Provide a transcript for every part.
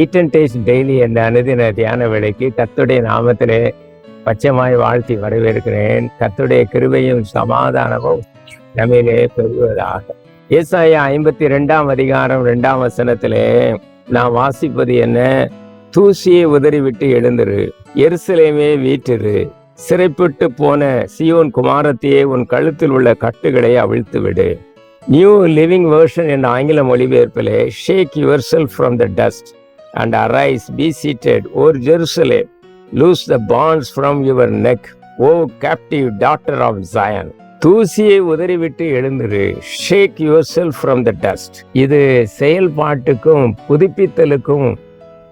Eat and taste daily என்ற அனுதின தியான வேலைக்கு கத்துடைய நாமத்திலே பச்சமாய் வாழ்த்தி வரவேற்கிறேன். கத்துடைய கிருபையும் சமாதானமும் நம்மிலே பெறுவதாக. ஏசாய ஐம்பத்தி ரெண்டாம் அதிகாரம் ரெண்டாம் வசனத்திலே நான் வாசிப்பது என்ன? தூசியை உதறிவிட்டு எழுந்துரு எருசலேமே வீற்றிரு. சிறைப்பட்டு போன சியோன் குமாரத்தையே உன் கழுத்தில் உள்ள கட்டுகளை அவிழ்த்து விடு நியூ லிவிங் வேர்ஷன் என்ற ஆங்கில மொழிபெயர்ப்பிலே shake yourself from the dust and arise be seated O Jerusalem loose the bands from your neck O captive daughter of Zion தூசியை உதறிவிட்டு எழுந்துரு. Shake yourself from the dust இது செயல்பாட்டுக்கும் புதுப்பித்தலுக்கும்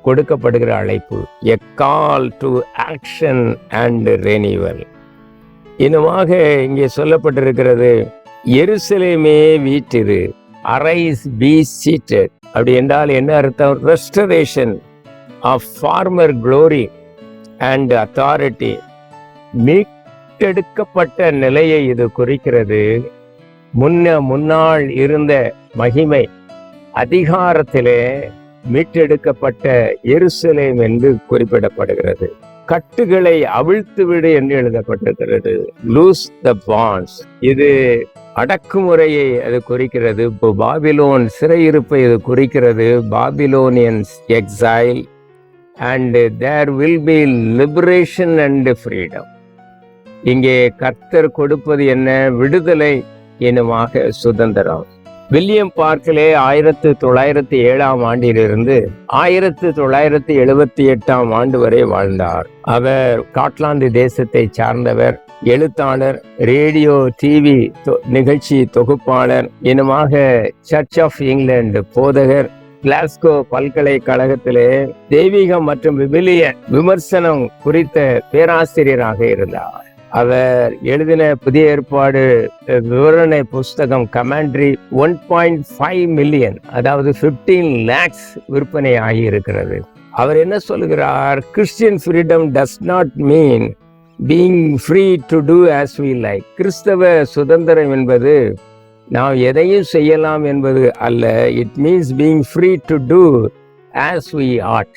கொடுக்கப்படுகிற அழைப்பு. A call to action and renewal இன்னுமாக இங்கே சொல்லப்பட்டிருக்கிறது எருசலேமே வீட்டிரு அரைஸ் பி சீட்டட் அப்படி என்றால் என்ன அர்த்தம்? Restoration of former glory and authority மீட்டெடுக்கப்பட்ட நிலையை இது குறிக்கிறது. முன்ன முன்னாள் இருந்த மகிமை அதிகாரத்திலே மீட்டெடுக்கப்பட்ட எருசலேம் என்று குறிப்பிடப்படுகிறது. கட்டுகளை அவிழ்த்து விடு என்று எழுதப்பட்டிருக்கிறது. லூஸ் த பான்ஸ் இது அடக்குமுறையை அது குறிக்கிறது. இப்போ பாபிலோன் சிறையிருப்பை இது குறிக்கிறது. Babylonians exile. And there will be liberation and freedom இங்கே கர்த்தர் கொடுப்பது என்ன? விடுதலை எனமாக சுதந்திரம். வில்லியம் பார்க்கிலே ஆயிரத்து தொள்ளாயிரத்தி ஏழாம் ஆண்டிலிருந்து ஆயிரத்து தொள்ளாயிரத்தி எழுபத்தி எட்டாம் ஆண்டு வரை வாழ்ந்தார். அவர் ஸ்காட்லாந்து தேசத்தை சார்ந்தவர் எழுத்தாளர் ரேடியோ டிவி நிகழ்ச்சி தொகுப்பாளர் இனமாக சர்ச் ஆஃப் இங்கிலாந்து போதகர் கிளாஸ்கோ பல்கலைக்கழகத்திலே தெய்வீகம் மற்றும் விபிலிய விமர்சனம் குறித்த பேராசிரியராக இருந்தார். அவர் எழுதின புதிய ஏற்பாடு விவரணை புஸ்தகம் commentary one point five million அதாவது பிப்டீன் லேக்ஸ் விற்பனை ஆகியிருக்கிறது. அவர் என்ன சொல்லுகிறார் Christian freedom does not mean being free to do as we like கிறிஸ்தவ சுதந்திரம் என்பது நாம் எதையும் செய்யலாம் என்பது அல்ல. It means being free to do as we ought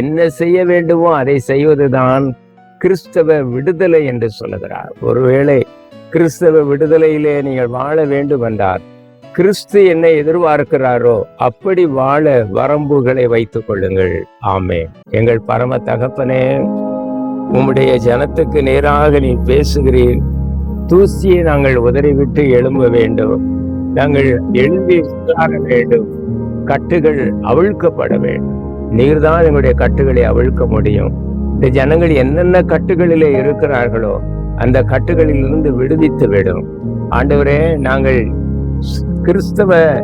என்ன செய்ய வேண்டுமோ அதை செய்வதுதான் கிறிஸ்தவ விடுதலை என்று சொல்லுகிறார். ஒருவேளை கிறிஸ்தவ விடுதலையிலே நீங்கள் வாழ வேண்டும் என்றார் கிறிஸ்து என்னை எதிர்பார்க்கிறாரோ அப்படி வாழ வரம்புகளை வைத்துக் கொள்ளுங்கள். ஆமே எங்கள் பரம தகப்பனே உம்முடைய ஜனத்துக்கு நேராக நீ பேசுகிறீர். தூசியை நாங்கள் உதறிவிட்டு எழும்ப வேண்டும். நாங்கள் எழும்பி உட்கார வேண்டும். கட்டுகள் அவிழ்க்கப்பட வேண்டும். நீர்தான் எங்களுடைய கட்டுகளை அவிழ்க்க முடியும். இந்த ஜனங்கள் என்னென்ன கட்டுகளிலே இருக்கிறார்களோ அந்த கட்டுகளிலிருந்து விடுவித்து விடும். ஆண்டவரே நாங்கள் கிறிஸ்தவ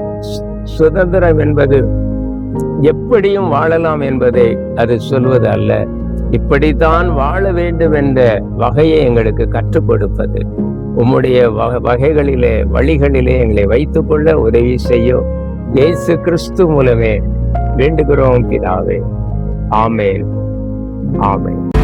சுதந்திரம் என்பது எப்படியும் வாழலாம் என்பதை அது சொல்வது அல்ல. இப்படித்தான் வாழ வேண்டும் என்ற வகையை எங்களுக்கு கற்றுக் கொடுப்பது. உம்முடைய வகைகளிலே வழிகளிலே எங்களை வைத்துக்கொள்ள உதவி செய்யும் இயேசு கிறிஸ்து மூலமே வேண்டுகிறோம் பிதாவே. ஆமேன். Alright.